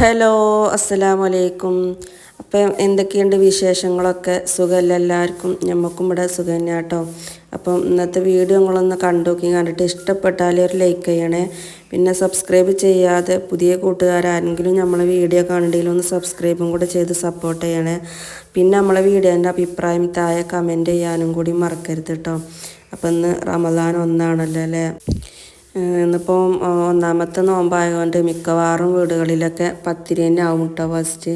Hello അസ്സലാമു അലൈക്കും അപ്പം എന്തൊക്കെയുണ്ട് വിശേഷങ്ങളൊക്കെ? സുഖമല്ല എല്ലാവർക്കും? ഞമ്മക്കും ഇവിടെ സുഖം തന്നെ കേട്ടോ അപ്പം ഇന്നത്തെ വീഡിയോ നിങ്ങളൊന്ന് കണ്ടു നോക്കി കണ്ടിട്ട് ഇഷ്ടപ്പെട്ടാൽ ഒരു ലൈക്ക് ചെയ്യണേ. പിന്നെ സബ്സ്ക്രൈബ് ചെയ്യാതെ പുതിയ കൂട്ടുകാരാരെങ്കിലും നമ്മളെ വീഡിയോ കണ്ടെങ്കിൽ ഒന്ന് സബ്സ്ക്രൈബും കൂടെ ചെയ്ത് സപ്പോർട്ട് ചെയ്യണേ. പിന്നെ നമ്മളെ വീഡിയോന്റെ അഭിപ്രായം താഴെ കമന്റ് ചെയ്യാനും കൂടി മറക്കരുത് കേട്ടോ അപ്പം ഇന്ന് റമദാൻ ഒന്നാണല്ലോ അല്ലേ? ഇന്നിപ്പോൾ ഒന്നാമത്തെ നോമ്പായതുകൊണ്ട് മിക്കവാറും വീടുകളിലൊക്കെ പത്തിരി തന്നെ ആവും കേട്ടോ ഫസ്റ്റ്.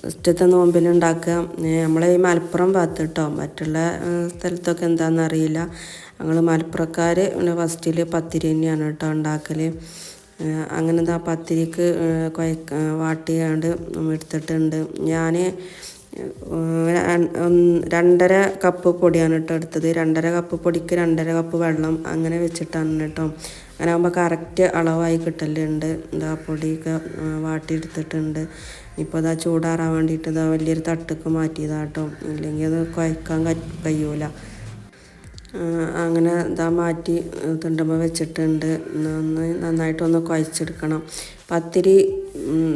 ഫസ്റ്റത്തെ നോമ്പിന് ഉണ്ടാക്കുക നമ്മളെ ഈ മലപ്പുറം ഭാഗത്ത് കേട്ടോ മറ്റുള്ള സ്ഥലത്തൊക്കെ എന്താണെന്ന് അറിയില്ല. ഞങ്ങൾ മലപ്പുറക്കാർ ഫസ്റ്റിൽ പത്തിരി തന്നെയാണ് കേട്ടോ ഉണ്ടാക്കൽ അങ്ങനെന്താ പത്തിരിക്ക് ഏഹ് വാട്ടിയാണ്ട് എടുത്തിട്ടുണ്ട്. ഞാൻ രണ്ടര കപ്പ് പൊടിയാണ് കേട്ടോ എടുത്തത്. രണ്ടര കപ്പ് പൊടിക്ക് രണ്ടര കപ്പ് വെള്ളം അങ്ങനെ വെച്ചിട്ടാണ് കേട്ടോ. അങ്ങനെ ആകുമ്പോൾ കറക്റ്റ് അളവായി കിട്ടലുണ്ട്. ഇതാ പൊടിയൊക്കെ വാട്ടിയെടുത്തിട്ടുണ്ട്. ഇപ്പോൾ ഇതാ ചൂടാറാൻ വേണ്ടിയിട്ട് ഇതാ വലിയൊരു തട്ടുക്ക് മാറ്റിയതാട്ടോ ഇല്ലെങ്കിൽ അത് കുഴക്കാൻ കഴിയൂല. അങ്ങനെ ഇതാ മാറ്റി തിണ്ടുമ്പോൾ വെച്ചിട്ടുണ്ട്. നന്നായി നന്നായിട്ടൊന്ന് കുഴച്ചെടുക്കണം. പത്തിരി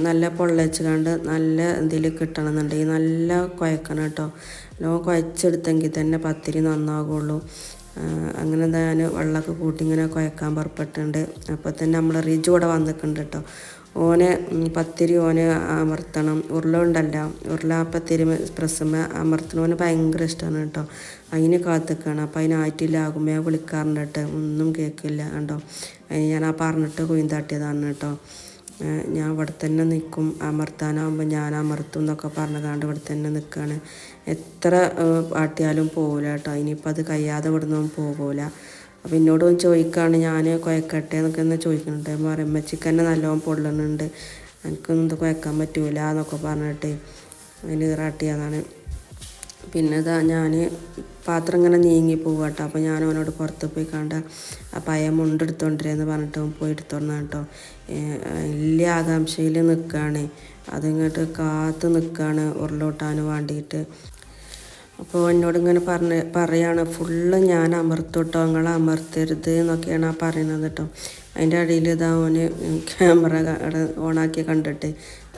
നല്ല പൊള്ളച്ച് കണ്ട് നല്ല ഇതിൽ കിട്ടണമെന്നുണ്ടെങ്കിൽ നല്ല കുഴക്കണം കേട്ടോ. നല്ലോ കുഴച്ചെടുത്തെങ്കിൽ തന്നെ പത്തിരി നന്നാകുള്ളൂ. അങ്ങനെ ഞാൻ വെള്ളമൊക്കെ കൂട്ടി ഇങ്ങനെ കുഴക്കാൻ പുറപ്പെട്ടിട്ടുണ്ട് അപ്പോൾ തന്നെ നമ്മൾ റിജ് ഇവിടെ വന്നിട്ടുണ്ട് കേട്ടോ. ഓനെ പത്തിരി ഓനെ അമർത്തണം. ഉരുള ഉണ്ടല്ല. ഉരുള പത്തിരി പ്രസമ അമർത്തണോന് ഭയങ്കര ഇഷ്ടമാണ് കേട്ടോ. അതിന് കാത്തിക്കണം. അപ്പം അതിനായിട്ടില്ല ആകുമ്പോ വിളിക്കാറുണ്ട് കേട്ടോ. ഒന്നും കേൾക്കില്ല കണ്ടോ. ഞാൻ ആ പറഞ്ഞിട്ട് കുയിന്താട്ടിയതാണ് കേട്ടോ. ഞാൻ ഇവിടെ തന്നെ നിൽക്കും. അമർത്താനാകുമ്പോൾ ഞാൻ അമർത്തും എന്നൊക്കെ പറഞ്ഞതാണ്ട് ഇവിടെ തന്നെ നിൽക്കുകയാണ് എത്ര ആട്ടിയാലും പോകില്ല കേട്ടോ. ഇനിയിപ്പോൾ അത് കഴിയാതെ ഇവിടെ നിന്നും പോകില്ല അപ്പോൾ എന്നോട് ചോദിക്കുകയാണ് ഞാൻ കുഴക്കട്ടെ എന്നൊക്കെ ഒന്ന് ചോദിക്കുന്നുണ്ട്. പറയും അമ്മച്ചിക്ക് തന്നെ നല്ലോണം പൊള്ളുന്നുണ്ട് എനിക്കൊന്നും ഇത് കുഴക്കാൻ പറ്റൂല എന്നൊക്കെ പറഞ്ഞിട്ട് അതിന് ഇറാട്ടിയതാണ് പിന്നെ ഇതാ ഞാൻ പാത്രം ഇങ്ങനെ നീങ്ങി പോവുക കേട്ടോ അപ്പോൾ ഞാൻ അവനോട് പുറത്ത് പോയി കണ്ട ആ പയ മുണ്ടെടുത്തോണ്ടിരെന്ന് പറഞ്ഞിട്ട് അവൻ പോയി എടുത്തോണ്ടാ കേട്ടോ വലിയ ആകാംക്ഷയിൽ നിൽക്കുകയാണ് അതിങ്ങോട്ട് കാത്ത് നിൽക്കുകയാണ് ഉരുളോട്ടാൻ വേണ്ടിയിട്ട് അപ്പോൾ എന്നോട് ഇങ്ങനെ പറഞ്ഞ് പറയാണ് ഫുള്ള് ഞാൻ അമർത്തോട്ടോ നിങ്ങൾ അമർത്തരുത് എന്നൊക്കെയാണ് ആ പറയുന്നത് കേട്ടോ അതിന്റെ അടിയിൽ ഇതാ ഓന് ക്യാമറ ഓണാക്കി കണ്ടിട്ട്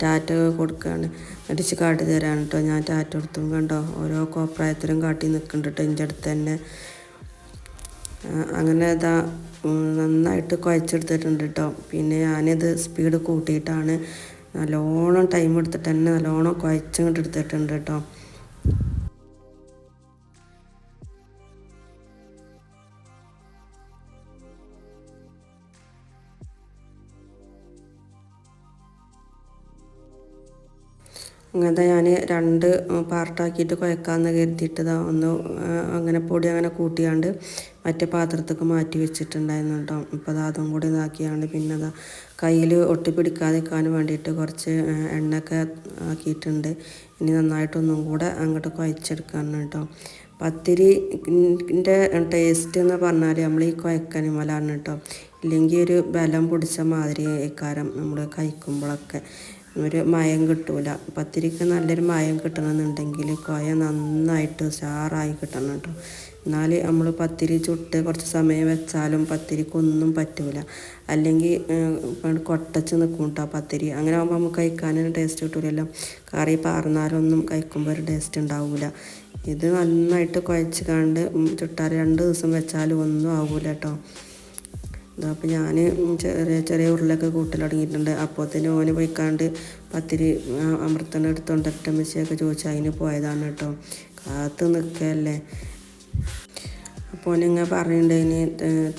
ടാറ്റ കൊടുക്കുകയാണ് അടിച്ച് കാട്ടി തരാണ് കേട്ടോ ഞാൻ ടാറ്റ കൊടുത്തും കണ്ടോ? ഓരോ കോപ്രായത്തിലും കാട്ടി നിൽക്കുന്നുണ്ട് എന്റെ അടുത്ത് തന്നെ. അങ്ങനെ ഇതാ നന്നായിട്ട് കുഴച്ചെടുത്തിട്ടുണ്ട് കേട്ടോ പിന്നെ ഞാനിത് സ്പീഡ് കൂട്ടിയിട്ടാണ് നല്ലോണം ടൈം എടുത്തിട്ട് തന്നെ നല്ലോണം കുഴച്ചങ്ങോട്ട് എടുത്തിട്ടുണ്ട് കേട്ടോ അങ്ങനത്തെ ഞാൻ രണ്ട് പാർട്ടാക്കിയിട്ട് കുഴക്കാമെന്ന് കരുതിയിട്ടതാ. ഒന്ന് അങ്ങനെ പൊടി അങ്ങനെ കൂട്ടിയാണ്ട് മറ്റേ പാത്രത്തേക്ക് മാറ്റി വെച്ചിട്ടുണ്ടായിരുന്നു കേട്ടോ. അപ്പോൾ അത് അതും കൂടി ഇതാക്കിയാണ്ട് പിന്നെ അതാ കയ്യിൽ ഒട്ടിപ്പിടിക്കാതിരിക്കാൻ വേണ്ടിയിട്ട് കുറച്ച് എണ്ണയൊക്കെ ആക്കിയിട്ടുണ്ട്. ഇനി നന്നായിട്ടൊന്നും കൂടെ അങ്ങോട്ട് കുഴച്ചെടുക്കാനാണ് കേട്ടോ. പത്തിരിന്റെ ടേസ്റ്റ് എന്ന് പറഞ്ഞാൽ നമ്മൾ ഈ കുഴക്കനിമലാണ് കേട്ടോ. ഇല്ലെങ്കിൽ ഒരു ബലം പിടിച്ച മാതിരി ഇക്കാരം നമ്മൾ കഴിക്കുമ്പോഴൊക്കെ ഒരു മയം കിട്ടൂല. പത്തിരിക്ക് നല്ലൊരു മയം കിട്ടണമെന്നുണ്ടെങ്കിൽ കോയ നന്നായിട്ട് ഉഷാറായി കിട്ടണം കേട്ടോ. എന്നാൽ നമ്മൾ പത്തിരി ചുട്ട് കുറച്ച് സമയം വെച്ചാലും പത്തിരിക്കൊന്നും പറ്റൂല. അല്ലെങ്കിൽ കൊട്ടച്ച് നിൽക്കും കേട്ടോ പത്തിരി. അങ്ങനെ ആകുമ്പോൾ നമുക്ക് കഴിക്കാനും ടേസ്റ്റ് കിട്ടൂലല്ലോ. കറി പാർന്നാലൊന്നും കഴിക്കുമ്പോൾ ഒരു ടേസ്റ്റ് ഉണ്ടാവില്ല ഇത് നന്നായിട്ട് കുഴച്ച് കണ്ട് ചുട്ടാൽ രണ്ട് ദിവസം വെച്ചാലും ഒന്നും ആവൂല കേട്ടോ അപ്പോൾ ഞാൻ ചെറിയ ചെറിയ ഉരുളൊക്കെ അപ്പോൾ തന്നെ ഓന് പോയിക്കാണ്ട് പത്തിരി അമൃത്തണ്ണ എടുത്തോണ്ട് ഒറ്റമ്മച്ചിയൊക്കെ ചോദിച്ചാൽ അതിന് പോയതാണ് കേട്ടോ. കാത്ത് നിൽക്കല്ലേ. അപ്പോൾ നിങ്ങൾ പറയുന്നുണ്ട് ഇനി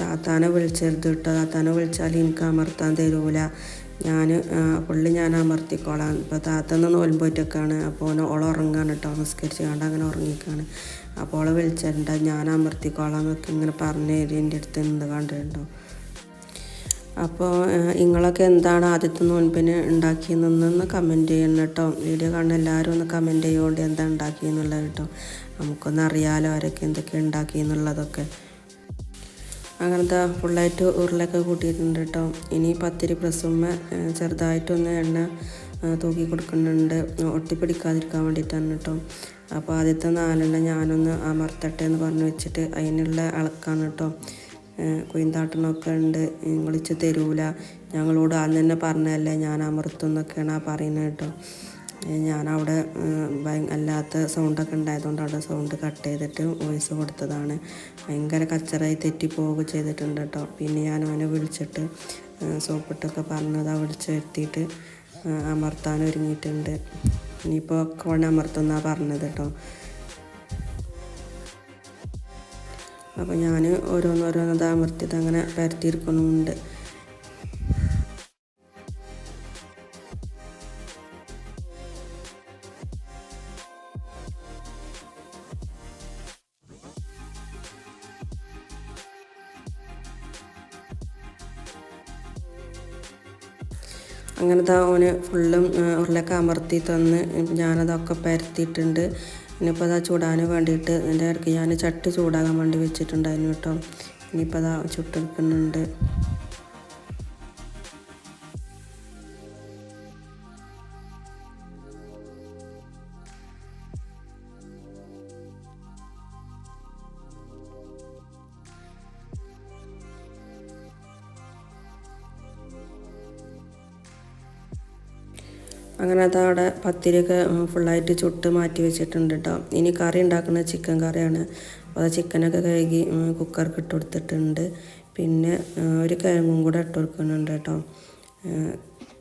താത്താനെ വിളിച്ചെടുത്ത് കേട്ടോ. താത്താനെ വിളിച്ചാൽ എനിക്ക് അമർത്താൻ തരൂല. ഞാൻ പുള്ളി ഞാൻ അമർത്തിക്കോളാം. ഇപ്പോൾ താത്തന്ന് നോൽമ്പോറ്റൊക്കെയാണ് അപ്പോൾ ഓന് ഓളെ ഉറങ്ങാണ് കേട്ടോ. നിസ്കരിച്ച് കണ്ട് അങ്ങനെ ഉറങ്ങിക്കാണ്. അപ്പോൾ ഓളെ വിളിച്ചിട്ടുണ്ട് ഞാൻ അമർത്തിക്കോളാം എന്നൊക്കെ ഇങ്ങനെ പറഞ്ഞു തരും എന്റെ അടുത്ത് എന്ത് കണ്ടിട്ടുണ്ടോ അപ്പോൾ നിങ്ങളൊക്കെ എന്താണ് ആദ്യത്തെ നോൻപിന് ഉണ്ടാക്കിയെന്നൊന്ന് കമന്റ് ചെയ്യണം കേട്ടോ. വീഡിയോ കാണുന്ന എല്ലാവരും ഒന്ന് കമന്റ് ചെയ്യുകൊണ്ട് എന്താ ഉണ്ടാക്കിയെന്നുള്ളത് കേട്ടോ. നമുക്കൊന്ന് അറിയാലോ ആരൊക്കെ എന്തൊക്കെ ഉണ്ടാക്കിയെന്നുള്ളതൊക്കെ അങ്ങനത്തെ ഫുള്ളായിട്ട് ഉരുളൊക്കെ കൂട്ടിയിട്ടുണ്ട് കേട്ടോ. ഇനി പത്തിരി പ്രസുമ്മ ചെറുതായിട്ടൊന്ന് എണ്ണ തൂക്കി കൊടുക്കുന്നുണ്ട്. ഒട്ടിപ്പിടിക്കാതിരിക്കാൻ വേണ്ടിയിട്ടാണ് കേട്ടോ. അപ്പോൾ ആദ്യത്തെ നാലെണ്ണം ഞാനൊന്ന് അമർത്തട്ടെ എന്ന് പറഞ്ഞു വെച്ചിട്ട് അതിനുള്ള അളക്കാണ് കേട്ടോ. കുയിന്താട്ടണമൊക്കെ ഉണ്ട്. വിളിച്ച് തരൂല. ഞങ്ങളോട് അന്ന് തന്നെ പറഞ്ഞതല്ലേ ഞാൻ അമർത്തും എന്നൊക്കെയാണ് ആ പറയുന്നത് കേട്ടോ. ഞാനവിടെ അല്ലാത്ത സൗണ്ടൊക്കെ ഉണ്ടായതുകൊണ്ട് അവിടെ സൗണ്ട് കട്ട് ചെയ്തിട്ട് വോയിസ് കൊടുത്തതാണ്. ഭയങ്കര കച്ചറായി തെറ്റിപ്പോവുക ചെയ്തിട്ടുണ്ട് കേട്ടോ. പിന്നെ ഞാൻ അവനെ വിളിച്ചിട്ട് സോപ്പിട്ടൊക്കെ പറഞ്ഞത് വിളിച്ച് വരുത്തിയിട്ട് അമർത്താൻ ഒരുങ്ങിയിട്ടുണ്ട്. ഇനിയിപ്പോൾ വേണേൽ അമർത്തുന്നാണ് പറഞ്ഞത് കേട്ടോ. അപ്പോൾ ഞാൻ ഓരോന്നോരോന്നത് അമർത്തിയത് അങ്ങനെ പരത്തിയിരിക്കുന്നുണ്ട്. അങ്ങനത്തെ ഓന് ഫുള്ളും ഉരുളൊക്കെ അമർത്തി തന്ന് ഞാനതൊക്കെ പരത്തിയിട്ടുണ്ട്. ഇനിയിപ്പോൾ അതാ ചൂടാൻ വേണ്ടിയിട്ട് എന്റെ ഇടയ്ക്ക് ഞാൻ ചട്ടി ചൂടാകാൻ വേണ്ടി വെച്ചിട്ടുണ്ടായിരുന്നു കേട്ടോ. ഇനിയിപ്പോൾ അതാ ചുട്ടെടുക്കുന്നുണ്ട്. അങ്ങനെ അതവിടെ പത്തിരിയൊക്കെ ഫുള്ളായിട്ട് ചുട്ട് മാറ്റി വെച്ചിട്ടുണ്ട് കേട്ടോ ഇനി കറി ഉണ്ടാക്കുന്നത് ചിക്കൻ കറിയാണ്. അപ്പോൾ അത് ചിക്കനൊക്കെ കഴുകി കുക്കർക്ക് ഇട്ട് കൊടുത്തിട്ടുണ്ട്. പിന്നെ ഒരു കിഴങ്ങും കൂടെ ഇട്ട് കൊടുക്കുന്നുണ്ട് കേട്ടോ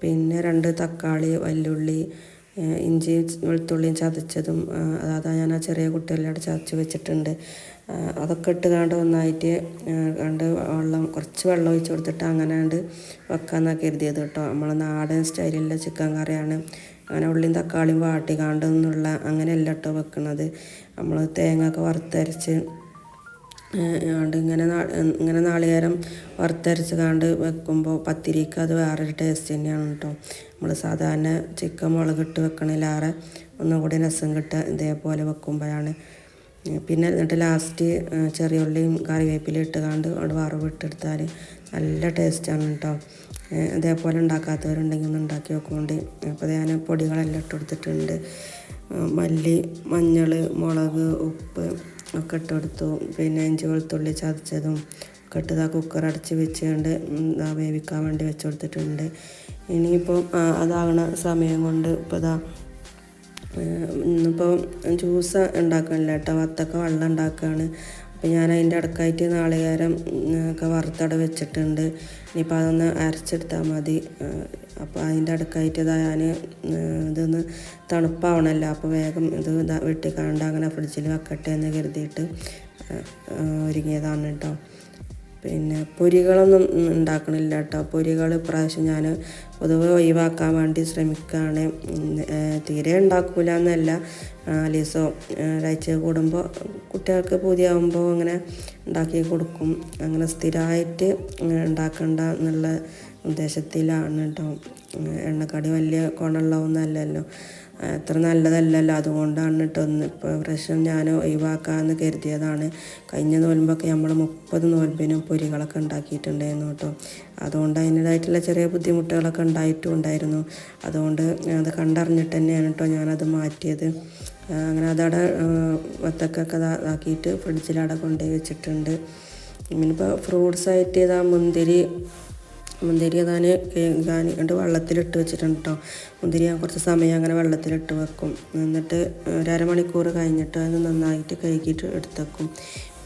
പിന്നെ രണ്ട് തക്കാളി വല്ലുള്ളി ഇഞ്ചിയും വെളുത്തുള്ളിയും ചതച്ചതും അതാ ഞാൻ ആ ചെറിയ കുട്ടികളോട് ചതച്ച് വെച്ചിട്ടുണ്ട്. അതൊക്കെ ഇട്ട് കണ്ട് ഒന്നായിട്ട് കണ്ട് വെള്ളം കുറച്ച് വെള്ളം ഒഴിച്ച് കൊടുത്തിട്ട് അങ്ങനെ കണ്ട് വെക്കാമെന്നാണ് കരുതിയത് കേട്ടോ. നമ്മൾ നാടൻ സ്റ്റൈലിലുള്ള ചിക്കൻ കറിയാണ്. അങ്ങനെ ഉള്ളിയും തക്കാളിയും വാട്ടി കാണ്ടെന്നുള്ള അങ്ങനെയല്ല കേട്ടോ വെക്കുന്നത് നമ്മൾ തേങ്ങ ഒക്കെ വറുത്തരച്ച് അതുകൊണ്ട് ഇങ്ങനെ ഇങ്ങനെ നാളികേരം വറുത്തരച്ച് കാണ്ട് വെക്കുമ്പോൾ പത്തിരിക്ക് അത് വേറൊരു ടേസ്റ്റ് തന്നെയാണ് കേട്ടോ. നമ്മൾ സാധാരണ ചിക്കൻ മുളകിട്ട് വെക്കണേലേറെ ഒന്നും കൂടി രസം കിട്ടുക ഇതേപോലെ വെക്കുമ്പോഴാണ്. പിന്നെ എന്നിട്ട് ലാസ്റ്റ് ചെറിയ ഉള്ളിയും കറിവേപ്പില ഇട്ട് കാണ്ട് അവിടെ വറവ് ഇട്ടെടുത്താൽ നല്ല ടേസ്റ്റാണ് കേട്ടോ ഇതേപോലെ ഉണ്ടാക്കാത്തവരുണ്ടെങ്കിൽ ഒന്ന് ഉണ്ടാക്കി വെക്കുകൊണ്ട് അപ്പോൾ ഞാൻ പൊടികളെല്ലാം ഇട്ട് കൊടുത്തിട്ടുണ്ട്. മല്ലി മഞ്ഞൾ മുളക് ഉപ്പ് ഒക്കെ ഇട്ട് കൊടുത്തു. പിന്നെ ഇഞ്ചി വെളുത്തുള്ളി ചതച്ചതും ഒക്കെ ഇട്ട് ഇതാ കുക്കർ അടച്ച് വെച്ചുകൊണ്ട് വേവിക്കാൻ വേണ്ടി വെച്ച് കൊടുത്തിട്ടുണ്ട്. ഇനിയിപ്പോൾ അതാകണ സമയം കൊണ്ട് ഇപ്പോൾ ഇതാ ഇന്നിപ്പോൾ ജ്യൂസ് ഉണ്ടാക്കണില്ല കേട്ടോ. വത്തക്ക വെള്ളം ഉണ്ടാക്കുകയാണ് അപ്പോൾ ഞാൻ അതിന്റെ ഇടക്കായിട്ട് നാളികേരം ഒക്കെ വറുത്തട വെച്ചിട്ടുണ്ട്. ഇനിയിപ്പോൾ അതൊന്ന് അരച്ചെടുത്താൽ മതി. അപ്പോൾ അതിന്റെ ഇടക്കായിട്ട് ഞാൻ ഇതൊന്ന് തണുപ്പാവണമല്ലോ അപ്പോൾ വേഗം ഇത് ഇതാ വെട്ടിക്കാണ്ട് അങ്ങനെ ഫ്രിഡ്ജിൽ വെക്കട്ടെ എന്ന് കരുതിയിട്ട് ഒരുങ്ങിയതാണ് കേട്ടോ. പിന്നെ പൊരികളൊന്നും ഉണ്ടാക്കണില്ല കേട്ടോ. പൊരികൾ ഇപ്രാവശ്യം ഞാൻ പൊതുവെ ഒഴിവാക്കാൻ വേണ്ടി ശ്രമിക്കുകയാണ് തീരെ ഉണ്ടാക്കൂല എന്നല്ല ലീസോ ഒരാഴ്ച കൂടുമ്പോൾ കുട്ടികൾക്ക് പുതിയാകുമ്പോൾ അങ്ങനെ ഉണ്ടാക്കി കൊടുക്കും. അങ്ങനെ സ്ഥിരമായിട്ട് ഉണ്ടാക്കണ്ട എന്നുള്ള ഉദ്ദേശത്തിലാണ് കേട്ടോ എണ്ണക്കടി വലിയ ഗുണമുള്ളതൊന്നല്ലല്ലോ അത്ര നല്ലതല്ലല്ലോ. അതുകൊണ്ടാണ് കേട്ടോ ഒന്ന് ഇപ്പോൾ പ്രശ്നം ഞാൻ ഒഴിവാക്കാമെന്ന് കരുതിയതാണ്. കഴിഞ്ഞ നോൽമ്പൊക്കെ നമ്മൾ മുപ്പത് നോൽമ്പിനും പൊരികളൊക്കെ ഉണ്ടാക്കിയിട്ടുണ്ടായിരുന്നു കേട്ടോ. അതുകൊണ്ട് അതിന്റേതായിട്ടുള്ള ചെറിയ ബുദ്ധിമുട്ടുകളൊക്കെ ഉണ്ടായിട്ടും ഉണ്ടായിരുന്നു അതുകൊണ്ട് അത് കണ്ടറിഞ്ഞിട്ട് തന്നെയാണ് കേട്ടോ ഞാനത് മാറ്റിയത്. അങ്ങനെ അതവിടെ വത്തക്കൊക്കെ ഇതാക്കിയിട്ട് ഫ്രിഡ്ജിലവിടെ കൊണ്ടുപോയി വെച്ചിട്ടുണ്ട്. ഫ്രൂട്ട്സ് ആയിട്ട് ഇതാ മുന്തിരി മുന്തിരി ഞാൻ കേൾക്കാൻ കണ്ട് വെള്ളത്തിലിട്ട് വെച്ചിട്ടുണ്ട് കേട്ടോ മുന്തിരി ഞാൻ കുറച്ച് സമയം അങ്ങനെ വെള്ളത്തിലിട്ട് വെക്കും. എന്നിട്ട് ഒരു അരമണിക്കൂർ കഴിഞ്ഞിട്ട് അത് നന്നായിട്ട് കഴുകിയിട്ട് എടുത്ത് വെക്കും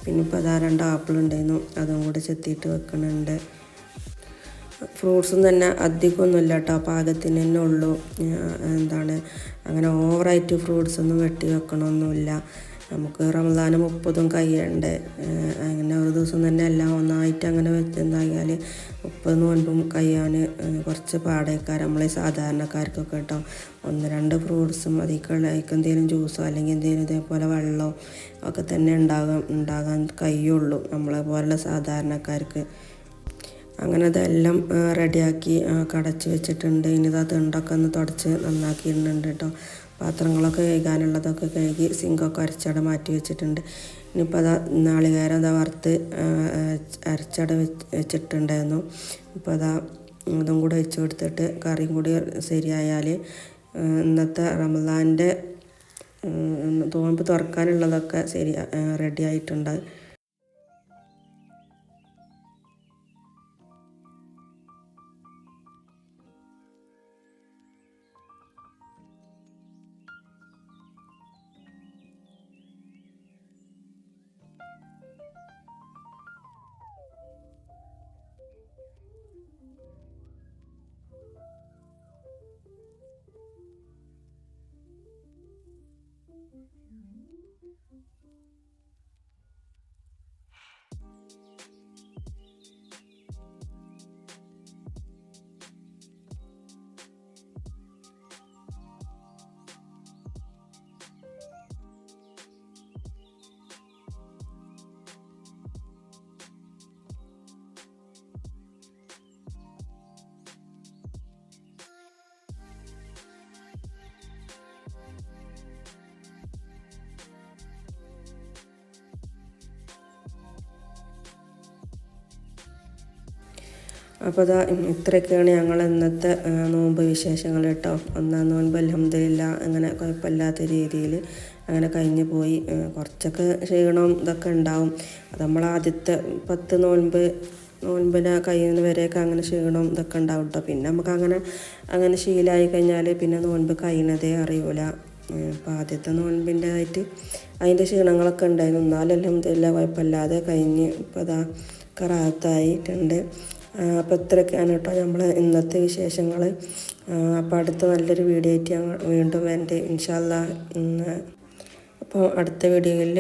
പിന്നെ ഇപ്പോൾ അതാ രണ്ട് ആപ്പിൾ ഉണ്ടായിരുന്നു അതും കൂടി ചെത്തിയിട്ട് വെക്കുന്നുണ്ട് ഫ്രൂട്ട്സും തന്നെ അധികമൊന്നുമില്ല കേട്ടോ പാകത്തിന് തന്നെ ഉള്ളൂ. എന്താണ്? അങ്ങനെ ഓവറായിട്ട് ഫ്രൂട്ട്സ് ഒന്നും വെട്ടി വെക്കണമൊന്നുമില്ല നമുക്ക് റമദാന് മുപ്പതും കഴിയണ്ടേ. അങ്ങനെ ഒരു ദിവസം തന്നെ എല്ലാം ഒന്നായിട്ട് അങ്ങനെ വെച്ചെന്തായാൽ മുപ്പത് നോൻപും കഴിയാൻ കുറച്ച് പാടേക്കാർ നമ്മളെ സാധാരണക്കാർക്കൊക്കെ കേട്ടോ. ഒന്ന് രണ്ട് ഫ്രൂട്ട്സും അതിലേക്ക് എന്തെങ്കിലും ജ്യൂസോ അല്ലെങ്കിൽ എന്തെങ്കിലും ഇതേപോലെ വെള്ളമോ ഒക്കെ തന്നെ ഉണ്ടാകാൻ ഉണ്ടാകാൻ കഴിയുള്ളൂ നമ്മളെ പോലുള്ള സാധാരണക്കാർക്ക്. അങ്ങനെ അതെല്ലാം റെഡിയാക്കി കടച്ച് വെച്ചിട്ടുണ്ട്. ഇനി ഇതാ തിണ്ടൊക്കെ ഒന്ന് തുടച്ച് നന്നാക്കിയിട്ടുണ്ട് കേട്ടോ. പാത്രങ്ങളൊക്കെ കഴുകാനുള്ളതൊക്കെ കഴുകി സിങ്കൊക്കെ അരച്ചട മാറ്റി വെച്ചിട്ടുണ്ട്. ഇനിയിപ്പോൾ അതാ നാളികേരം അതാ വറുത്ത് അരച്ചട വെച്ചിട്ടുണ്ടായിരുന്നു. ഇപ്പോൾ അതാ അതും കൂടെ വെച്ച് കൊടുത്തിട്ട് കറിയും കൂടി ശരിയായാൽ ഇന്നത്തെ റമദാന്റെ തോമ്പ് തുറക്കാനുള്ളതൊക്കെ ശരി റെഡി ആയിട്ടുണ്ട്. Mm-hmm. അപ്പോൾ അതാ ഇത്രയൊക്കെയാണ് ഞങ്ങൾ ഇന്നത്തെ നോമ്പ് വിശേഷങ്ങൾ കേട്ടോ. ഒന്നാം നോൻപ് അലഹമില്ല അങ്ങനെ കുഴപ്പമില്ലാത്ത രീതിയിൽ അങ്ങനെ കഴിഞ്ഞു പോയി. കുറച്ചൊക്കെ ക്ഷീണം ഇതൊക്കെ ഉണ്ടാവും. അത് നമ്മൾ ആദ്യത്തെ പത്ത് നോൻപ് നോൻപിന് കഴിയുന്ന വരെയൊക്കെ അങ്ങനെ ക്ഷീണം ഇതൊക്കെ ഉണ്ടാവും കേട്ടോ. പിന്നെ നമുക്ക് അങ്ങനെ അങ്ങനെ ശീലമായി കഴിഞ്ഞാൽ പിന്നെ നോൻപ് കഴിയണതേ അറിയൂല. അപ്പോൾ ആദ്യത്തെ നോൻപിന്റെതായിട്ട് അതിന്റെ ക്ഷീണങ്ങളൊക്കെ ഉണ്ടായിരുന്നു. എന്നാലും അലഹമില്ല കുഴപ്പമില്ലാതെ കഴിഞ്ഞ് ഇപ്പോൾ അതാ കറാത്തായിട്ടുണ്ട്. അപ്പോൾ ഇത്രയൊക്കെയാണ് കേട്ടോ നമ്മൾ ഇന്നത്തെ വിശേഷങ്ങൾ അപ്പോൾ അടുത്ത നല്ലൊരു വീഡിയോ ആയിട്ട് ഞങ്ങൾ വീണ്ടും എന്റെ ഇൻഷാല്ല ഇന്ന് അപ്പോൾ അടുത്ത വീഡിയോയിൽ